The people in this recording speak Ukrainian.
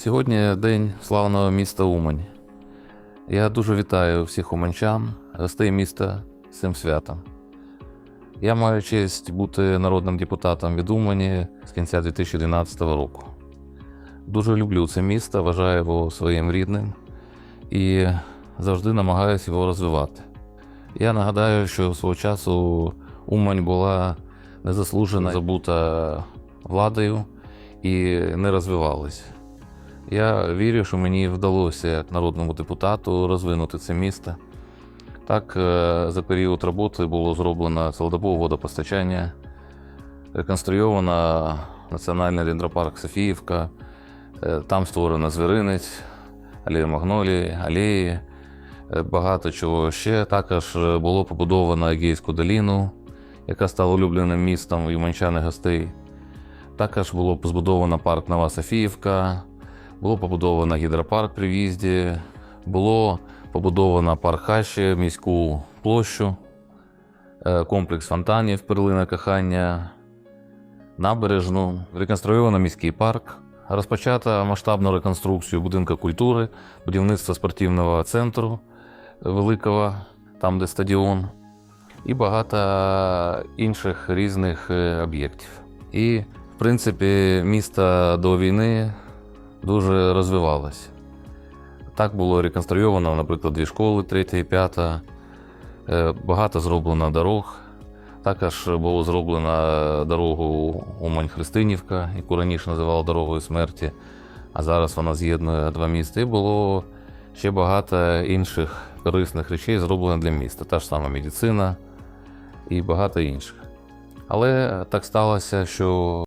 Сьогодні день славного міста Умань. Я дуже вітаю всіх уманчан, гостей міста з цим святом. Я маю честь бути народним депутатом від Умані з кінця 2012 року. Дуже люблю це місто, вважаю його своїм рідним і завжди намагаюся його розвивати. Я нагадаю, що свого часу Умань була незаслужено забута владою і не розвивалась. Я вірю, що мені вдалося як народному депутату розвинути це місто. Так, е, за період роботи було зроблено цілодобове водопостачання, реконструйовано Національний дендропарк Софіївка, е, там створено звіринець, алея Магнолії, алеї, е, багато чого ще. Також було побудовано Егейську доліну, яка стала улюбленим містом і гостей. Також було збудовано парк Нова Софіївка, було побудовано гідропарк при в'їзді, було побудовано парк Хащі, міську площу, е, комплекс фонтанів, перлина кохання, набережну, реконструйовано міський парк, розпочато масштабну реконструкцію будинку культури, будівництво спортивного центру великого, там де стадіон, і багато інших різних е, об'єктів. І, в принципі, місто до війни дуже розвивалось. Так було реконструйовано, наприклад, дві школи, третя і п'ята. Е, Багато зроблено дорог. Також було зроблено дорогу Умань-Христинівка, яку раніше називали дорогою смерті, а зараз вона з'єднує два міста. І було ще багато інших корисних речей зроблено для міста. Та ж сама медицина і багато інших. Але так сталося, що